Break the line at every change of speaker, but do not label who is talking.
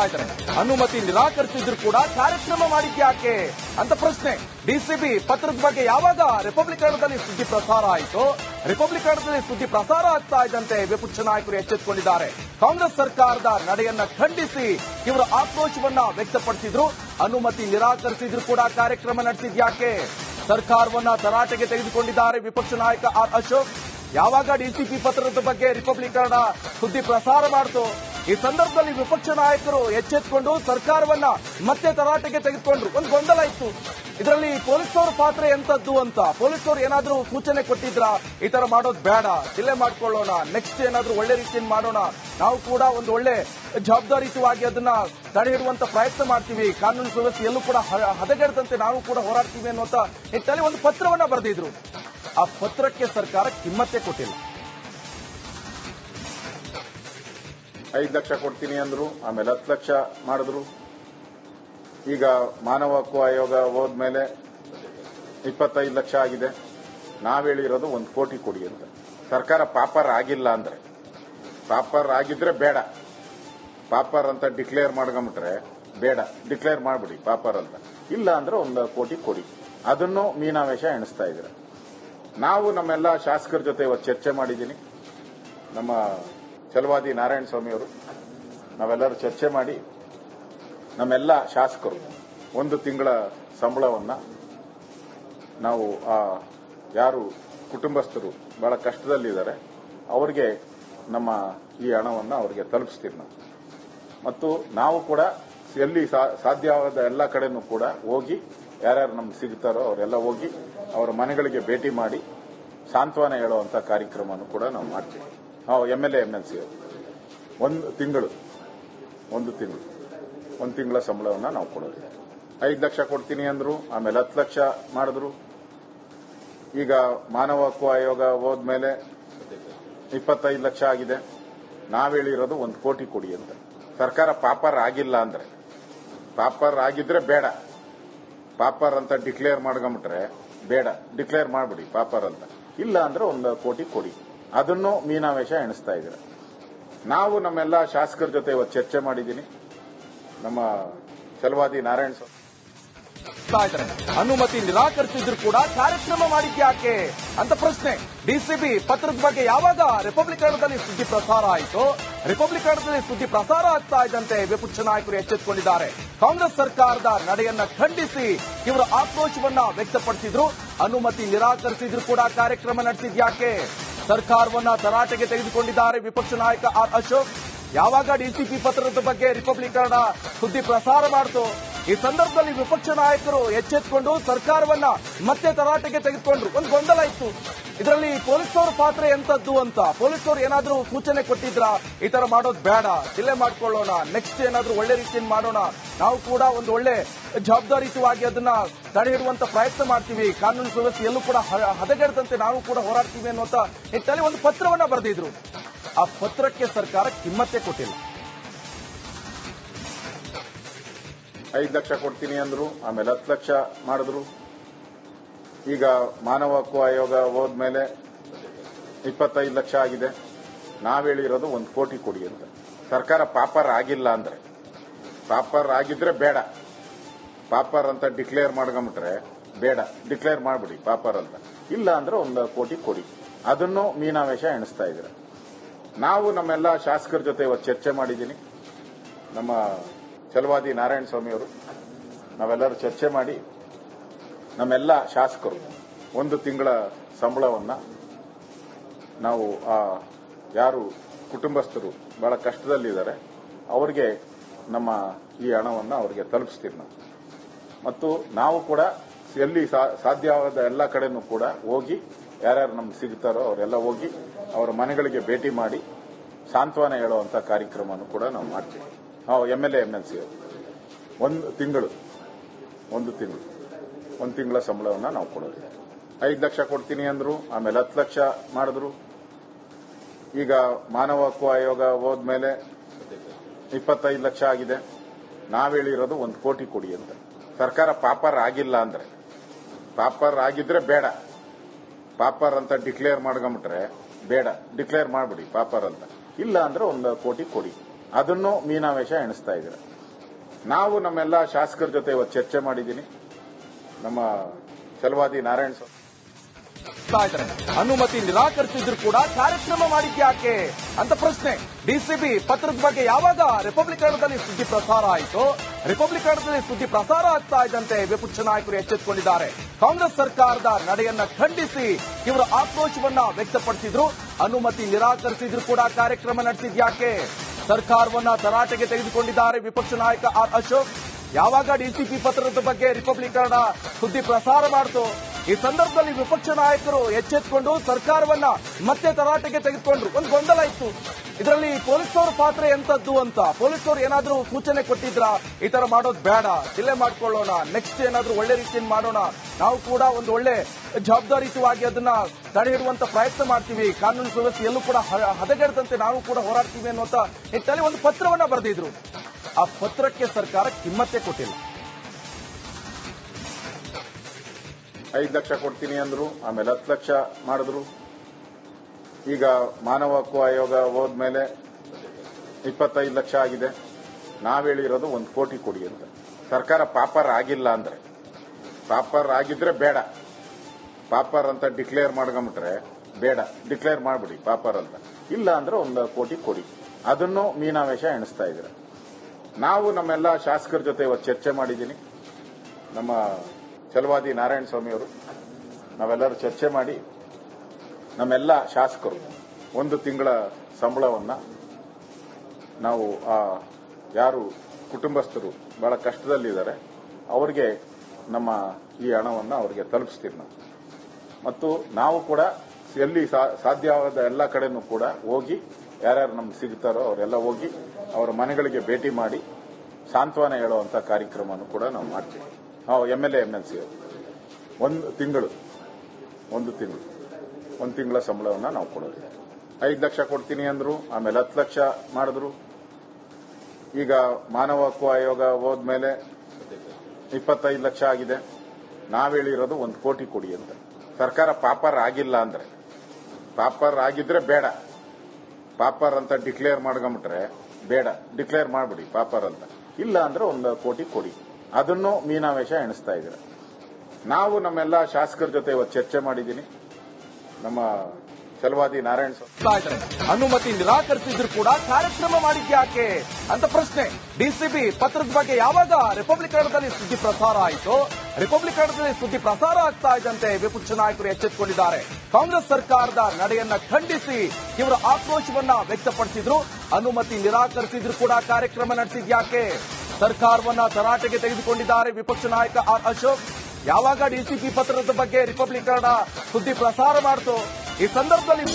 ಆಗ್ತಾ ಇದ್ದಾರೆ. ಅನುಮತಿ ನಿರಾಕರಿಸಿದ್ರು ಕೂಡ ಕಾರ್ಯಕ್ರಮ ಮಾಡಿದ್ಯಾಕೆ ಅಂತ ಪ್ರಶ್ನೆ. ಡಿಸಿಬಿ ಪತ್ರದ ಬಗ್ಗೆ ಯಾವಾಗ ರಿಪಬ್ಲಿಕನದಲ್ಲಿ ಸುದ್ದಿ ಪ್ರಸಾರ ಆಯಿತು? ರಿಪಬ್ಲಿಕನದಲ್ಲಿ ಸುದ್ದಿ ಪ್ರಸಾರ ಆಗ್ತಾ ಇದ್ದಂತೆ ವಿಪಕ್ಷ ನಾಯಕರು ಎಚ್ಚೆತ್ತುಕೊಂಡಿದ್ದಾರೆ. ಕಾಂಗ್ರೆಸ್ ಸರ್ಕಾರದ ನಡೆಯನ್ನ ಖಂಡಿಸಿ ಇವರು ಆಕ್ರೋಶವನ್ನ ವ್ಯಕ್ತಪಡಿಸಿದ್ರು. ಅನುಮತಿ ನಿರಾಕರಿಸಿದ್ರು ಕೂಡ ಕಾರ್ಯಕ್ರಮ ನಡೆಸಿದ್ಯಾಕೆ ಸರ್ಕಾರವನ್ನ ತರಾಟೆಗೆ ತೆಗೆದುಕೊಂಡಿದ್ದಾರೆ ವಿಪಕ್ಷ ನಾಯಕ ಆರ್ ಅಶೋಕ್. ಯಾವಾಗ ಡಿಸಿಪಿ ಪತ್ರದ ಬಗ್ಗೆ ರಿಪಬ್ಲಿಕನ್ ಸುದ್ದಿ ಪ್ರಸಾರ ಮಾಡ್ತು? ಈ ಸಂದರ್ಭದಲ್ಲಿ ವಿಪಕ್ಷ ನಾಯಕರು ಎಚ್ಚೆತ್ತುಕೊಂಡು ಸರ್ಕಾರವನ್ನ ಮತ್ತೆ ತರಾಟೆಗೆ ತೆಗೆದುಕೊಂಡ್ರು. ಒಂದು ಗೊಂದಲ ಇತ್ತು. ಇದರಲ್ಲಿ ಪೊಲೀಸರ ಪಾತ್ರ ಎಂತದ್ದು ಅಂತ. ಪೊಲೀಸರು ಏನಾದ್ರೂ ಸೂಚನೆ ಕೊಟ್ಟಿದ್ರ? ಈ ತರ ಮಾಡೋದು ಬೇಡ. ಇಲ್ಲೇ ಮಾಡ್ಕೊಳ್ಳೋಣ. ನೆಕ್ಸ್ಟ್ ಏನಾದ್ರೂ ಒಳ್ಳೆ ರೀತಿಯಲ್ಲಿ ಮಾಡೋಣ. ನಾವು ಕೂಡ ಒಂದು ಒಳ್ಳೆ ಜವಾಬ್ದಾರಿಯುತವಾಗಿ ಅದನ್ನ ತಡೆ ಹಿಡುವಂತ ಪ್ರಯತ್ನ ಮಾಡ್ತೀವಿ. ಕಾನೂನು ಸುವ್ಯವಸ್ಥೆ ಎಲ್ಲೂ ಕೂಡ ಹದಗೆಡದಂತೆ ನಾವು ಕೂಡ ಹೋರಾಡ್ತೀವಿ ಅನ್ನುವಂತ ನಿಟ್ಟಿನಲ್ಲಿ ಒಂದು ಪತ್ರವನ್ನ ಬರೆದಿದ್ರು. ಆ ಪತ್ರಕ್ಕೆ ಸರ್ಕಾರ ಕಿಮ್ಮತ್ತೆ ಕೊಟ್ಟಿಲ್ಲ.
ಐದು ಲಕ್ಷ ಕೊಡ್ತೀನಿ ಅಂದ್ರು, ಆಮೇಲೆ ಹತ್ತು ಲಕ್ಷ ಮಾಡಿದ್ರು. ಈಗ ಮಾನವ ಹಕ್ಕು ಆಯೋಗ ಹೋದ್ಮೇಲೆ ಇಪ್ಪತ್ತೈದು ಲಕ್ಷ ಆಗಿದೆ. ನಾವು ಹೇಳಿರೋದು ಒಂದು ಕೋಟಿ ಕೊಡಿ ಅಂತ. ಸರ್ಕಾರ ಪಾಪರ್ ಆಗಿಲ್ಲ ಅಂದ್ರೆ. ಪಾಪರ್ ಆಗಿದ್ರೆ ಬೇಡ. ಪಾಪರ್ ಅಂತ ಡಿಕ್ಲೇರ್ ಮಾಡ್ಕೊಂಬಿಟ್ರೆ ಬೇಡ. ಡಿಕ್ಲೇರ್ ಮಾಡ್ಬಿಡಿ ಪಾಪರ್ ಅಂತ. ಇಲ್ಲ ಅಂದ್ರೆ ಒಂದು ಕೋಟಿ ಕೊಡಿ. ಅದನ್ನು ಮೀನಾವೇಶ ಎಣಿಸ್ತಾ ಇದ್ದೀರ. ನಾವು ನಮ್ಮೆಲ್ಲ ಶಾಸಕರ ಜೊತೆ ಇವತ್ತು ಚರ್ಚೆ ಮಾಡಿದ್ದೀನಿ. ನಮ್ಮ ಚಲವಾದಿ ನಾರಾಯಣ ಸ್ವಾಮಿ ಅವರು. ನಾವೆಲ್ಲರೂ ಚರ್ಚೆ ಮಾಡಿ ನಮ್ಮೆಲ್ಲ ಶಾಸಕರು ಒಂದು ತಿಂಗಳ ಸಂಬಳವನ್ನು ನಾವು ಆ ಯಾರು ಕುಟುಂಬಸ್ಥರು ಬಹಳ ಕಷ್ಟದಲ್ಲಿದ್ದಾರೆ, ಅವರಿಗೆ ನಮ್ಮ ಈ ಹಣವನ್ನು ಅವರಿಗೆ ತಲುಪಿಸ್ತೀವಿ ನಾವು. ಮತ್ತು ನಾವು ಕೂಡ ಎಲ್ಲಿ ಸಾಧ್ಯವಾದ ಎಲ್ಲ ಕಡೆನೂ ಕೂಡ ಹೋಗಿ ಯಾರ್ಯಾರು ನಮ್ಗೆ ಸಿಗ್ತಾರೋ ಅವರೆಲ್ಲ ಹೋಗಿ ಅವರ ಮನೆಗಳಿಗೆ ಭೇಟಿ ಮಾಡಿ ಸಾಂತ್ವನ ಹೇಳುವಂಥ ಕಾರ್ಯಕ್ರಮವನ್ನು ಕೂಡ ನಾವು ಮಾಡ್ತೀವಿ. ನಾವು M L A M L C ಒಂದು ತಿಂಗಳು ಒಂದು ತಿಂಗಳು. ಒಂದು ತಿಂಗಳ ಸಂಬಳವನ್ನ ನಾವು ಕೊಡೋದು. ಐದು ಲಕ್ಷ ಕೊಡ್ತೀನಿ ಅಂದ್ರು, ಆಮೇಲೆ ಹತ್ತು ಲಕ್ಷ ಮಾಡಿದ್ರು. ಈಗ ಮಾನವ ಹಕ್ಕು ಆಯೋಗ ಹೋದ್ಮೇಲೆ ಇಪ್ಪತ್ತೈದು ಲಕ್ಷ ಆಗಿದೆ. ನಾವು ಹೇಳಿರೋದು ಒಂದು ಕೋಟಿ ಕೊಡಿ ಅಂತ. ಸರ್ಕಾರ ಪಾಪರ್ ಆಗಿಲ್ಲ ಅಂದ್ರೆ, ಪಾಪರ್ ಆಗಿದ್ರೆ ಬೇಡ. ಪಾಪರ್ ಅಂತ ಡಿಕ್ಲೇರ್ ಮಾಡ್ಕೊಂಬಿಟ್ರೆ ಬೇಡ. ಡಿಕ್ಲೇರ್ ಮಾಡ್ಬಿಡಿ ಪಾಪರ್ ಅಂತ. ಇಲ್ಲ ಅಂದ್ರೆ ಒಂದು ಕೋಟಿ ಕೊಡಿ. ಅದನ್ನು ಮೀನಾವೇಶ ಎಣಿಸ್ತಾ ಇದ್ದೀರ. ನಾವು ನಮ್ಮೆಲ್ಲ ಶಾಸಕರ ಜೊತೆ ಇವತ್ತು ಚರ್ಚೆ ಮಾಡಿದ್ದೀನಿ. ನಮ್ಮ ಚಲವಾದಿ ನಾರಾಯಣ ಸ್ವಾಮಿ
ಅನುಮತಿ ನಿರಾಕರಿಸಿದ್ರು ಕೂಡ ಕಾರ್ಯಕ್ರಮ ಮಾಡಿದ್ಯಾಕೆ ಅಂತ ಪ್ರಶ್ನೆ. ಡಿಸಿಬಿ ಪತ್ರದ ಬಗ್ಗೆ ಯಾವಾಗ ರಿಪಬ್ಲಿಕನದಲ್ಲಿ ಸುದ್ದಿ ಪ್ರಸಾರ ಆಯಿತು ರಿಪಬ್ಲಿಕನದಲ್ಲಿ ಸುದ್ದಿ ಪ್ರಸಾರ ಆಗ್ತಾ ಇದ್ದಂತೆ ವಿಪಕ್ಷ ನಾಯಕರು ಎಚ್ಚೆತ್ತುಕೊಂಡಿದ್ದಾರೆ. ಕಾಂಗ್ರೆಸ್ ಸರ್ಕಾರದ ನಡೆಯನ್ನ ಖಂಡಿಸಿ ಇವರು ಆಕ್ರೋಶವನ್ನ ವ್ಯಕ್ತಪಡಿಸಿದ್ರು. ಅನುಮತಿ ನಿರಾಕರಿಸಿದ್ರು ಕೂಡ ಕಾರ್ಯಕ್ರಮ ನಡೆಸಿದ್ಯಾಕೆ ಸರ್ಕಾರವನ್ನ ತರಾಟೆಗೆ ತೆಗೆದುಕೊಂಡಿದ್ದಾರೆ ವಿಪಕ್ಷ ನಾಯಕ ಆರ್ ಅಶೋಕ್. ಯಾವಾಗ ಡಿಸಿಪಿ ಪತ್ರದ ಬಗ್ಗೆ ರಿಪಬ್ಲಿಕನ್ ಸುದ್ದಿ ಪ್ರಸಾರ ಮಾಡ್ತು ಈ ಸಂದರ್ಭದಲ್ಲಿ ವಿಪಕ್ಷ ನಾಯಕರು ಎಚ್ಚೆತ್ತುಕೊಂಡು ಸರ್ಕಾರವನ್ನ ಮತ್ತೆ ತರಾಟೆಗೆ ತೆಗೆದುಕೊಂಡ್ರು. ಒಂದು ಗೊಂದಲ ಇತ್ತು. ಇದರಲ್ಲಿ ಪೊಲೀಸರ ಪಾತ್ರ ಎಂತದ್ದು ಅಂತ. ಪೊಲೀಸರು ಏನಾದ್ರೂ ಸೂಚನೆ ಕೊಟ್ಟಿದ್ರ? ಈ ತರ ಮಾಡೋದು ಬೇಡ. ಇಲ್ಲೇ ಮಾಡ್ಕೊಳ್ಳೋಣ. ನೆಕ್ಸ್ಟ್ ಏನಾದ್ರೂ ಒಳ್ಳೆ ರೀತಿಯಲ್ಲಿ ಮಾಡೋಣ. ನಾವು ಕೂಡ ಒಂದು ಒಳ್ಳೆ ಜವಾಬ್ದಾರಿಯುತವಾಗಿ ಅದನ್ನ ತಡೆ ಹಿಡುವಂತ ಪ್ರಯತ್ನ ಮಾಡ್ತೀವಿ. ಕಾನೂನು ಸುವ್ಯವಸ್ಥೆ ಎಲ್ಲೂ ಕೂಡ ಹದಗೆಡದಂತೆ ನಾವು ಕೂಡ ಹೋರಾಡ್ತೀವಿ ಅನ್ನುವಂತ ನಿಟ್ಟಿನಲ್ಲಿ ಒಂದು ಪತ್ರವನ್ನ ಬರೆದಿದ್ರು. ಆ ಪತ್ರಕ್ಕೆ ಸರ್ಕಾರ ಕಿಮ್ಮತ್ತೆ ಕೊಟ್ಟಿಲ್ಲ.
ಐದು ಲಕ್ಷ ಕೊಡ್ತೀನಿ ಅಂದ್ರು, ಆಮೇಲೆ ಹತ್ತು ಲಕ್ಷ ಮಾಡಿದ್ರು. ಈಗ ಮಾನವ ಹಕ್ಕು ಆಯೋಗ ಹೋದ್ಮೇಲೆ ಇಪ್ಪತ್ತೈದು ಲಕ್ಷ ಆಗಿದೆ. ನಾವು ಹೇಳಿರೋದು ಒಂದು ಕೋಟಿ ಕೊಡಿ ಅಂತ. ಸರ್ಕಾರ ಪಾಪರ್ ಆಗಿಲ್ಲ ಅಂದ್ರೆ. ಪಾಪರ್ ಆಗಿದ್ರೆ ಬೇಡ. ಪಾಪರ್ ಅಂತ ಡಿಕ್ಲೇರ್ ಮಾಡ್ಕೊಂಬಿಟ್ರೆ ಬೇಡ. ಡಿಕ್ಲೇರ್ ಮಾಡ್ಬಿಡಿ ಪಾಪರ್ ಅಂತ. ಇಲ್ಲ ಅಂದ್ರೆ ಒಂದು ಕೋಟಿ ಕೊಡಿ. ಅದನ್ನು ಮೀನಾವೇಶ ಎಣಿಸ್ತಾ ಇದ್ದೀರ. ನಾವು ನಮ್ಮೆಲ್ಲ ಶಾಸಕರ ಜೊತೆ ಇವತ್ತು ಚರ್ಚೆ ಮಾಡಿದ್ದೀನಿ. ನಮ್ಮ ಚಲವಾದಿ ನಾರಾಯಣ ಸ್ವಾಮಿ ಅವರು. ನಾವೆಲ್ಲರೂ ಚರ್ಚೆ ಮಾಡಿ ನಮ್ಮೆಲ್ಲ ಶಾಸಕರು ಒಂದು ತಿಂಗಳ ಸಂಬಳವನ್ನು ನಾವು ಆ ಯಾರು ಕುಟುಂಬಸ್ಥರು ಬಹಳ ಕಷ್ಟದಲ್ಲಿದ್ದಾರೆ, ಅವರಿಗೆ ನಮ್ಮ ಈ ಹಣವನ್ನು ಅವರಿಗೆ ತಲುಪಿಸ್ತೀವಿ ನಾವು. ಮತ್ತು ನಾವು ಕೂಡ ಎಲ್ಲಿ ಸಾಧ್ಯವಾದ ಎಲ್ಲ ಕಡೆನೂ ಕೂಡ ಹೋಗಿ ಯಾರ್ಯಾರು ನಮ್ಗೆ ಸಿಗ್ತಾರೋ ಅವರೆಲ್ಲ ಹೋಗಿ ಅವರ ಮನೆಗಳಿಗೆ ಭೇಟಿ ಮಾಡಿ ಸಾಂತ್ವನ ಹೇಳುವಂಥ ಕಾರ್ಯಕ್ರಮವನ್ನು ಕೂಡ ನಾವು ಮಾಡ್ತೀವಿ. ನಾವು M L A M L C ಒಂದು ತಿಂಗಳು ಒಂದು ತಿಂಗಳು. ಒಂದು ತಿಂಗಳ ಸಂಬಳವನ್ನ ನಾವು ಕೊಡೋದು. ಐದು ಲಕ್ಷ ಕೊಡ್ತೀನಿ ಅಂದ್ರು, ಆಮೇಲೆ ಹತ್ತು ಲಕ್ಷ ಮಾಡಿದ್ರು. ಈಗ ಮಾನವ ಹಕ್ಕು ಆಯೋಗ ಹೋದ್ಮೇಲೆ ಇಪ್ಪತ್ತೈದು ಲಕ್ಷ ಆಗಿದೆ. ನಾವು ಹೇಳಿರೋದು ಒಂದು ಕೋಟಿ ಕೊಡಿ ಅಂತ. ಸರ್ಕಾರ ಪಾಪರ್ ಆಗಿಲ್ಲ ಅಂದ್ರೆ, ಪಾಪರ್ ಆಗಿದ್ರೆ ಬೇಡ. ಪಾಪರ್ ಅಂತ ಡಿಕ್ಲೇರ್ ಮಾಡ್ಕೊಂಬಿಟ್ರೆ ಬೇಡ. ಡಿಕ್ಲೇರ್ ಮಾಡ್ಬಿಡಿ ಪಾಪರ್ ಅಂತ. ಇಲ್ಲ ಅಂದ್ರೆ ಒಂದು ಕೋಟಿ ಕೊಡಿ. ಅದನ್ನು ಮೀನಾವೇಶ ಎಣಿಸ್ತಾ ಇದ್ದೀರ. ನಾವು ನಮ್ಮೆಲ್ಲ ಶಾಸಕರ ಜೊತೆ ಇವತ್ತು ಚರ್ಚೆ ಮಾಡಿದ್ದೀನಿ. ನಮ್ಮ ಚಲವಾದಿ ನಾರಾಯಣ ಸ್ವಾಮಿ
ಅನುಮತಿ ನಿರಾಕರಿಸಿದ್ರು ಕೂಡ ಕಾರ್ಯಕ್ರಮ ಮಾಡಿದ್ಯಾಕೆ ಅಂತ ಪ್ರಶ್ನೆ. ಡಿಸಿಬಿ ಪತ್ರದ ಬಗ್ಗೆ ಯಾವಾಗ ರಿಪಬ್ಲಿಕನದಲ್ಲಿ ಸುದ್ದಿ ಪ್ರಸಾರ ಆಯಿತು ರಿಪಬ್ಲಿಕನದಲ್ಲಿ ಸುದ್ದಿ ಪ್ರಸಾರ ಆಗ್ತಾ ಇದ್ದಂತೆ ವಿಪಕ್ಷ ನಾಯಕರು ಎಚ್ಚೆತ್ತುಕೊಂಡಿದ್ದಾರೆ. ಕಾಂಗ್ರೆಸ್ ಸರ್ಕಾರದ ನಡೆಯನ್ನ ಖಂಡಿಸಿ ಇವರು ಆಕ್ರೋಶವನ್ನ ವ್ಯಕ್ತಪಡಿಸಿದ್ರು. ಅನುಮತಿ ನಿರಾಕರಿಸಿದ್ರು ಕೂಡ ಕಾರ್ಯಕ್ರಮ ನಡೆಸಿದ್ಯಾಕೆ ಸರ್ಕಾರವನ್ನ ತರಾಟೆಗೆ ತೆಗೆದುಕೊಂಡಿದ್ದಾರೆ ವಿಪಕ್ಷ ನಾಯಕ ಆರ್ ಅಶೋಕ್. ಯಾವಾಗ ಡಿಸಿಪಿ ಪತ್ರದ ಬಗ್ಗೆ ರಿಪಬ್ಲಿಕನ್ ಸುದ್ದಿ ಪ್ರಸಾರ ಮಾಡ್ತು ಈ ಸಂದರ್ಭದಲ್ಲಿ ವಿಪಕ್ಷ ನಾಯಕರು ಎಚ್ಚೆತ್ತುಕೊಂಡು ಸರ್ಕಾರವನ್ನ ಮತ್ತೆ ತರಾಟೆಗೆ ತೆಗೆದುಕೊಂಡ್ರು. ಒಂದು ಗೊಂದಲ ಇತ್ತು. ಇದರಲ್ಲಿ ಪೊಲೀಸರ ಪಾತ್ರ ಎಂತದ್ದು ಅಂತ. ಪೊಲೀಸರು ಏನಾದ್ರೂ ಸೂಚನೆ ಕೊಟ್ಟಿದ್ರ? ಈ ತರ ಮಾಡೋದು ಬೇಡ. ಇಲ್ಲೇ ಮಾಡ್ಕೊಳ್ಳೋಣ. ನೆಕ್ಸ್ಟ್ ಏನಾದ್ರೂ ಒಳ್ಳೆ ರೀತಿಯಲ್ಲಿ ಮಾಡೋಣ. ನಾವು ಕೂಡ ಒಂದು ಒಳ್ಳೆ ಜವಾಬ್ದಾರಿಯುತವಾಗಿ ಅದನ್ನ ತಡೆ ಹಿಡುವಂತ ಪ್ರಯತ್ನ ಮಾಡ್ತೀವಿ. ಕಾನೂನು ಸುವ್ಯವಸ್ಥೆ ಎಲ್ಲೂ ಕೂಡ ಹದಗೆಡದಂತೆ ನಾವು ಕೂಡ ಹೋರಾಡ್ತೀವಿ ಅನ್ನುವಂತ ನಿಟ್ಟಿನಲ್ಲಿ ಒಂದು ಪತ್ರವನ್ನ ಬರೆದಿದ್ರು. ಆ ಪತ್ರಕ್ಕೆ ಸರ್ಕಾರ ಕಿಮ್ಮತ್ತೆ ಕೊಟ್ಟಿಲ್ಲ.
ಐದು ಲಕ್ಷ ಕೊಡ್ತೀನಿ ಅಂದ್ರು, ಆಮೇಲೆ ಹತ್ತು ಲಕ್ಷ ಮಾಡಿದ್ರು. ಈಗ ಮಾನವ ಹಕ್ಕು ಆಯೋಗ ಹೋದ್ಮೇಲೆ ಇಪ್ಪತ್ತೈದು ಲಕ್ಷ ಆಗಿದೆ. ನಾವು ಹೇಳಿರೋದು ಒಂದು ಕೋಟಿ ಕೊಡಿ ಅಂತ. ಸರ್ಕಾರ ಪಾಪರ್ ಆಗಿಲ್ಲ ಅಂದ್ರೆ. ಪಾಪರ್ ಆಗಿದ್ರೆ ಬೇಡ. ಪಾಪರ್ ಅಂತ ಡಿಕ್ಲೇರ್ ಮಾಡ್ಕೊಂಬಿಟ್ರೆ ಬೇಡ. ಡಿಕ್ಲೇರ್ ಮಾಡ್ಬಿಡಿ ಪಾಪರ್ ಅಂತ. ಇಲ್ಲ ಅಂದ್ರೆ ಒಂದು ಕೋಟಿ ಕೊಡಿ. ಅದನ್ನು ಮೀನಾವೇಶ ಎಣಿಸ್ತಾ ಇದ್ರೆ ನಾವು ನಮ್ಮೆಲ್ಲ ಶಾಸಕರ ಜೊತೆ ಇವತ್ತು ಚರ್ಚೆ ಮಾಡಿದ್ದೀನಿ. ನಮ್ಮ ಛಲವಾದಿ ನಾರಾಯಣ ಸ್ವಾಮಿ ಅವರು. ನಾವೆಲ್ಲರೂ ಚರ್ಚೆ ಮಾಡಿ ನಮ್ಮೆಲ್ಲ ಶಾಸಕರು ಒಂದು ತಿಂಗಳ ಸಂಬಳವನ್ನು ನಾವು ಆ ಯಾರು ಕುಟುಂಬಸ್ಥರು ಬಹಳ ಕಷ್ಟದಲ್ಲಿದ್ದಾರೆ, ಅವರಿಗೆ ನಮ್ಮ ಈ ಹಣವನ್ನು ಅವರಿಗೆ ತಲುಪಿಸ್ತೀವಿ ನಾವು. ಮತ್ತು ನಾವು ಕೂಡ ಎಲ್ಲಿ ಸಾಧ್ಯವಾದ ಎಲ್ಲ ಕಡೆನೂ ಕೂಡ ಹೋಗಿ ಯಾರ್ಯಾರು ನಮ್ಗೆ ಸಿಗ್ತಾರೋ ಅವರೆಲ್ಲ ಹೋಗಿ ಅವರ ಮನೆಗಳಿಗೆ ಭೇಟಿ ಮಾಡಿ ಸಾಂತ್ವನ ಹೇಳುವಂಥ ಕಾರ್ಯಕ್ರಮವನ್ನು ಕೂಡ ನಾವು ಮಾಡ್ತೀವಿ. ನಾವು M L A M L C ಒಂದು ತಿಂಗಳು ಒಂದು ತಿಂಗಳು. ಒಂದು ತಿಂಗಳ ಸಂಬಳವನ್ನ ನಾವು ಕೊಡೋದು. ಐದು ಲಕ್ಷ ಕೊಡ್ತೀನಿ ಅಂದ್ರು, ಆಮೇಲೆ ಹತ್ತು ಲಕ್ಷ ಮಾಡಿದ್ರು. ಈಗ ಮಾನವ ಹಕ್ಕು ಆಯೋಗ ಹೋದ್ಮೇಲೆ ಇಪ್ಪತ್ತೈದು ಲಕ್ಷ ಆಗಿದೆ. ನಾವು ಹೇಳಿರೋದು ಒಂದು ಕೋಟಿ ಕೊಡಿ ಅಂತ. ಸರ್ಕಾರ ಪಾಪರ್ ಆಗಿಲ್ಲ ಅಂದ್ರೆ, ಪಾಪರ್ ಆಗಿದ್ರೆ ಬೇಡ. ಪಾಪರ್ ಅಂತ ಡಿಕ್ಲೇರ್ ಮಾಡ್ಕೊಂಬಿಟ್ರೆ ಬೇಡ. ಡಿಕ್ಲೇರ್ ಮಾಡ್ಬಿಡಿ ಪಾಪರ್ ಅಂತ. ಇಲ್ಲ ಅಂದ್ರೆ ಒಂದು ಕೋಟಿ ಕೊಡಿ. ಅದನ್ನು ಮೀನಾವೇಶ ಎಣಿಸ್ತಾ ಇದ್ದೀರ. ನಾವು ನಮ್ಮೆಲ್ಲ ಶಾಸಕರ ಜೊತೆ ಇವತ್ತು ಚರ್ಚೆ ಮಾಡಿದ್ದೀನಿ. ನಮ್ಮ ಚಲವಾದಿ ನಾರಾಯಣ ಸ್ವಾಮಿ
ಅನುಮತಿ ನಿರಾಕರಿಸಿದ್ರು ಕೂಡ ಕಾರ್ಯಕ್ರಮ ಮಾಡಿದ್ಯಾಕೆ ಅಂತ ಪ್ರಶ್ನೆ. ಡಿಸಿಬಿ ಪತ್ರದ ಬಗ್ಗೆ ಯಾವಾಗ ರಿಪಬ್ಲಿಕನದಲ್ಲಿ ಸುದ್ದಿ ಪ್ರಸಾರ ಆಯಿತು? ರಿಪಬ್ಲಿಕನದಲ್ಲಿ ಸುದ್ದಿ ಪ್ರಸಾರ ಆಗ್ತಾ ಇದ್ದಂತೆ ವಿಪಕ್ಷ ನಾಯಕರು ಎಚ್ಚೆತ್ತುಕೊಂಡಿದ್ದಾರೆ. ಕಾಂಗ್ರೆಸ್ ಸರ್ಕಾರದ ನಡೆಯನ್ನ ಖಂಡಿಸಿ ಇವರು ಆಕ್ರೋಶವನ್ನ ವ್ಯಕ್ತಪಡಿಸಿದ್ರು. ಅನುಮತಿ ನಿರಾಕರಿಸಿದ್ರು ಕೂಡ ಕಾರ್ಯಕ್ರಮ ನಡೆಸಿದ್ಯಾಕೆ? ಸರ್ಕಾರವನ್ನ ತರಾಟೆಗೆ ತೆಗೆದುಕೊಂಡಿದ್ದಾರೆ ವಿಪಕ್ಷ ನಾಯಕ ಆರ್ ಅಶೋಕ್. ಯಾವಾಗ ಡಿಸಿಪಿ ಪತ್ರದ ಬಗ್ಗೆ ರಿಪಬ್ಲಿಕ್ ಕನ್ನಡ ಸುದ್ದಿ ಪ್ರಸಾರ ಮಾಡಿತು? ಈ ಸಂದರ್ಭದಲ್ಲಿ